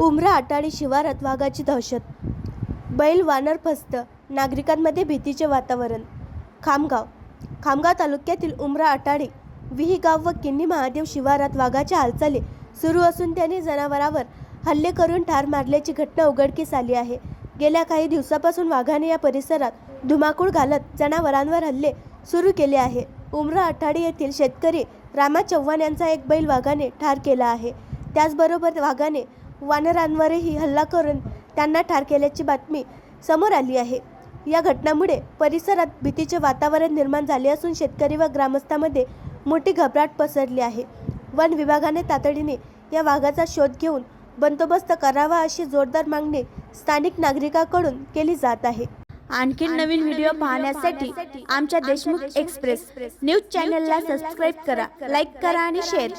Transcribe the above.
उमरा आटाडी शिवारात वाघाची दहशत. बैल वानर फस्त नागरिकांमध्ये भीतीचे वातावरण. खामगाव. खामगाव तालुक्यातील उमरा आटाडी विहीगाव व किन्नी महादेव शिवारात वाघाच्या हालचाली सुरू असून त्याने जनावरावर हल्ले करून ठार मारल्याची घटना उघडकीस आली आहे. गेल्या काही दिवसापासून वाघाने या परिसरात धुमाकूळ घालत जनावरांवर हल्ले सुरू केले आहे. उमरा आठाडी येथील शेतकरी रामा चव्हाण यांचा एक बैल वाघाने ठार केला आहे. त्याचबरोबर वाघाने वानरांवरही हल्ला करून त्यांना ठार केल्याची बातमी समोर आली आहे. या घटनामुळे परिसरात भीतीचे वातावरण निर्माण झाले असून शेतकरी व ग्रामस्थांमध्ये मोठी घबराट पसरली आहे. वन विभागाने तातडीने या वाघाचा शोध घेऊन बंदोबस्त करावा अशी जोरदार मागणी स्थानिक नागरिकांकडून केली जात आहे. आणखी नवीन व्हिडिओ पाहण्यासाठी आमच्या देशमुख एक्सप्रेस. न्यूज चॅनलला सबस्क्राईब करा लाईक करा आणि शेअर करा.